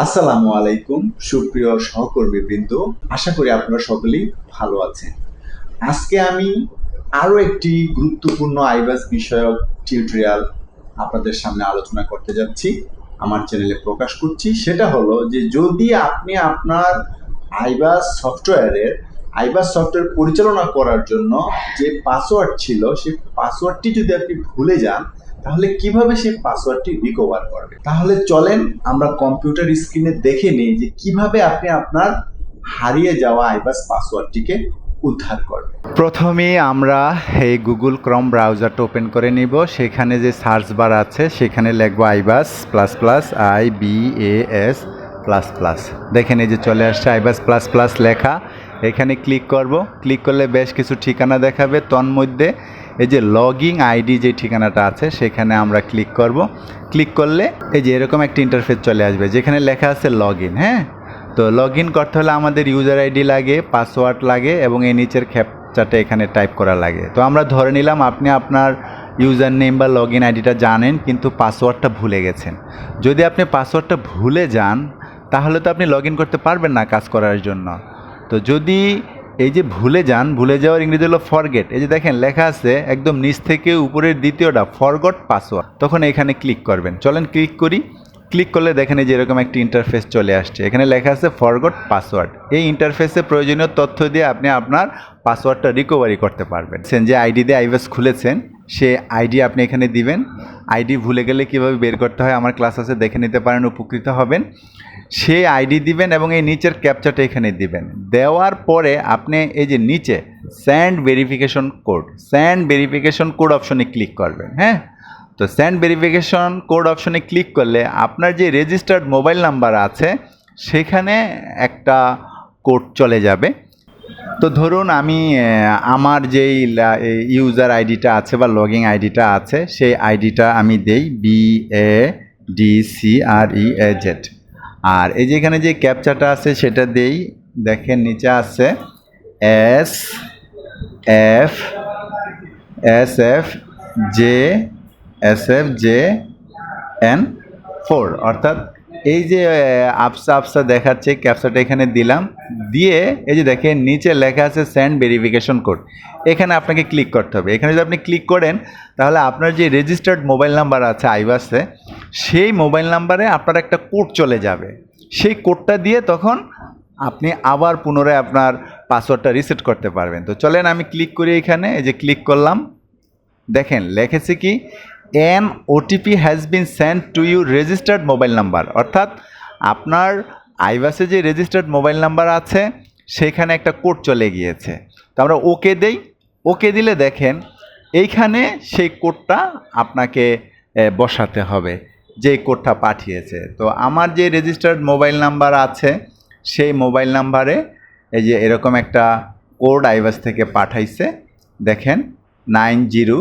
আসসালামু আলাইকুম, সুপ্রিয় সহকর্মী বৃন্দ আশা করি আপনারা সকলেই ভালো আছেন। আজকে আমি আরও একটি গুরুত্বপূর্ণ আইবাস বিষয়ক টিউটোরিয়াল আপনাদের সামনে আলোচনা করতে যাচ্ছি, আমার চ্যানেলে প্রকাশ করছি। সেটা হলো যে যদি আপনি আপনার আইবাস সফটওয়্যারের আইবাস সফটওয়্যার পরিচালনা করার জন্য যে পাসওয়ার্ড ছিল, সেই পাসওয়ার্ডটি যদি আপনি ভুলে যান তাহলে কীভাবে সেই পাসওয়ার্ডটি রিকভার করবে? তাহলে চলেন আমরা কম্পিউটার স্ক্রিনে দেখে নিই যে কীভাবে আপনি আপনার হারিয়ে যাওয়া আইবাস পাসওয়ার্ডটিকে উদ্ধার করবেন। প্রথমে আমরা এই গুগল ক্রম ব্রাউজারটা ওপেন করে নিব। সেখানে যে সার্চ বার আছে, সেখানে লিখব iBAS plus plus I B A S plus plus দেখেন এই যে চলে আসছে আইবাস প্লাস প্লাস লেখা। এখানে ক্লিক করব। ক্লিক করলে বেশ কিছু ঠিকানা দেখাবে। তন্মধ্যে এই যে লগিং আইডি যে ঠিকানাটা আছে, সেখানে আমরা ক্লিক করব। ক্লিক করলে এই যে এরকম একটা ইন্টারফেস চলে আসবে, যেখানে লেখা আছে লগ ইন হ্যাঁ? তো লগ ইন করতে হলে আমাদের ইউজার আইডি লাগে পাসওয়ার্ড লাগে, এবং এই নিচের ক্যাপচাটা এখানে টাইপ করা লাগে। তো আমরা ধরে নিলাম আপনি আপনার ইউজার নেম বা লগ ইন আইডিটা জানেন, কিন্তু পাসওয়ার্ডটা ভুলে গেছেন। যদি আপনি পাসওয়ার্ডটা ভুলে যান, তাহলে তো আপনি লগ ইন করতে পারবেন না কাজ করার জন্য। তো যদি এই যে ভুলে যান, ভুলে যাওয়ার ইংরেজি হলো ফরগেট এই যে দেখেন, লেখা আছে একদম নিচ থেকে উপরের দ্বিতীয়টা ফরগট পাসওয়ার্ড তখন এখানে ক্লিক করবেন। চলেন ক্লিক করি। ক্লিক করলে দেখেন এই যে এরকম একটি ইন্টারফেস চলে আসছে। এখানে লেখা আছে ফরগট পাসওয়ার্ড এই ইন্টারফেসে প্রয়োজনীয় তথ্য দিয়ে আপনি আপনার পাসওয়ার্ডটা রিকভারি করতে পারবেন। যে আইডি দিয়ে আইভেস খুলেছেন। সে আইডি আপনি এখানে দিবেন। আইডি ভুলে গেলে কীভাবে বের করতে হয় আমার ক্লাস আছে, দেখে নিতে পারেন, উপকৃত হবেন। সে আইডি দিবেন এবং এই নিচের ক্যাপচারটা এখানে দিবেন। দেওয়ার পরে আপনি এই যে নিচে send verification code send verification code অপশনে ক্লিক করবেন হ্যাঁ? তো স্যান্ড ভেরিফিকেশন কোড অপশনে ক্লিক করলে আপনার যে রেজিস্টার্ড মোবাইল নাম্বার আছে, সেখানে একটা কোড চলে যাবে। তো ধরুন আমি আমার যেই ইউজার আইডিটা আছে বা লগ লগিং আইডিটা আছে, সেই আইডিটা আমি দেই B A D C R E A Z R এই যে এখানে যে ক্যাপচাটা আছে সেটা দেই, দেখেন নিচে আছে S F S F J S F J N four অর্থাৎ এই যে আফসা আফসা দেখাচ্ছে ক্যাপচাটা এখানে দিলাম। দিয়ে এই যে দেখেন, নিচে লেখা আছে স্যান্ড ভেরিফিকেশন কোড এখানে আপনাকে ক্লিক করতে হবে। এখানে যদি আপনি ক্লিক করেন, তাহলে আপনার যে রেজিস্টার্ড মোবাইল নাম্বার আছে, আইবাসে, সেই মোবাইল নাম্বারে আপনার একটা কোড চলে যাবে। সেই কোডটা দিয়ে তখন আপনি আবার পুনরায় আপনার পাসওয়ার্ডটা রিসেট করতে পারবেন। তো চলেন, আমি ক্লিক করি এখানে। এই যে ক্লিক করলাম। দেখেন, লেখেছে কি? An OTP has been send to you registered mobile number অর্থাৎ আপনার আইভাসে যে রেজিস্টার্ড মোবাইল নাম্বার আছে, সেখানে একটা কোড চলে গিয়েছে। তো আমরা ওকে দেই। ওকে দিলে দেখেন, এইখানে সেই কোডটা আপনাকে বসাতে হবে, যে কোডটা পাঠিয়েছে। তো আমার যে রেজিস্টার্ড মোবাইল নাম্বার আছে, সেই মোবাইল নাম্বারে এই যে এরকম একটা কোড আইভাস থেকে পাঠাইছে। দেখেন, nine zero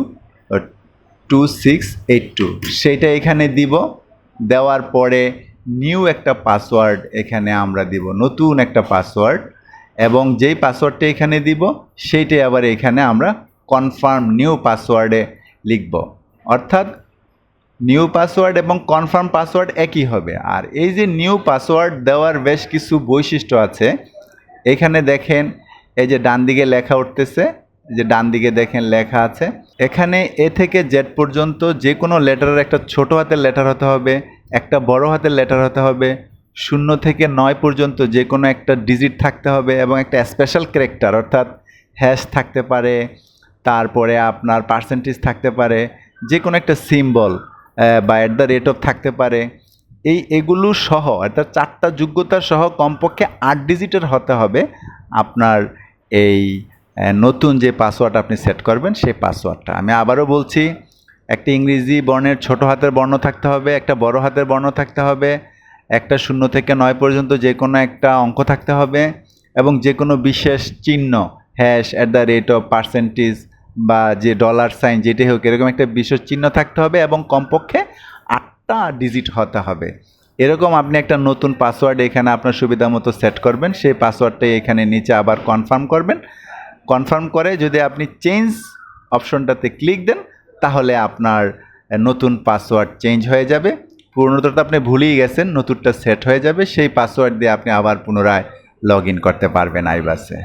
two six eight two সেইটা এখানে দিব, দেওয়ার পরে নিউ একটা পাসওয়ার্ড এখানে আমরা দিব, নতুন একটা পাসওয়ার্ড এবং যেই পাসওয়ার্ডটা এখানে দিব সেইটাই আবার এখানে আমরা কনফার্ম নিউ পাসওয়ার্ডে লিখব। অর্থাৎ নিউ পাসওয়ার্ড এবং কনফার্ম পাসওয়ার্ড একই হবে। আর এই যে নিউ পাসওয়ার্ড দেওয়ার বেশ কিছু বৈশিষ্ট্য আছে। এখানে দেখেন, এই যে ডান দিকে লেখা উঠতেছে যে ডান দিকে দেখেন লেখা আছে। এখানে এ থেকে জেড পর্যন্ত যে কোনো লেটারের একটা ছোট হাতের লেটার হতে হবে, একটা বড় হাতের লেটার হতে হবে, শূন্য থেকে নয় পর্যন্ত যে কোনো একটা ডিজিট থাকতে হবে এবং একটা স্পেশাল ক্যারেক্টার অর্থাৎ হ্যাশ থাকতে পারে, তারপরে আপনার পার্সেন্টেজ থাকতে পারে, যে কোনো একটা সিম্বল বা অ্যাট দ্য রেট অফ থাকতে পারে। এই এগুলো সহ, অর্থাৎ চারটা যোগ্যতা সহ কমপক্ষে আট ডিজিটের হতে হবে আপনার এই নতুন যে পাসওয়ার্ড আপনি সেট করবেন, সেই পাসওয়ার্ডটা আমি আবারও বলছি, একটা ইংরেজি বর্ণের ছোট হাতের বর্ণ থাকতে হবে, একটা বড় হাতের বর্ণ থাকতে হবে, একটা শূন্য থেকে নয় পর্যন্ত যে কোনো একটা অঙ্ক থাকতে হবে এবং যে কোনো বিশেষ চিহ্ন hash at the rate of percentage বা যে ডলার সাইন যেটাই হোক, এরকম একটা বিশেষ চিহ্ন থাকতে হবে এবং কমপক্ষে আটটা ডিজিট হতে হবে। এরকম আপনি একটা নতুন পাসওয়ার্ড এখানে আপনার সুবিধা মতো সেট করবেন, সেই পাসওয়ার্ডটাই এখানে নিচে আবার কনফার্ম করবেন। কনফার্ম করে যদি আপনি চেঞ্জ অপশনটাতে ক্লিক দেন, তাহলে আপনার নতুন পাসওয়ার্ড চেঞ্জ হয়ে যাবে। পুরনোটা তো আপনি ভুলেই গেছেন, নতুনটা সেট হয়ে যাবে, সেই পাসওয়ার্ড দিয়ে আপনি আবার পুনরায় লগ ইন করতে পারবেন আইবাসে।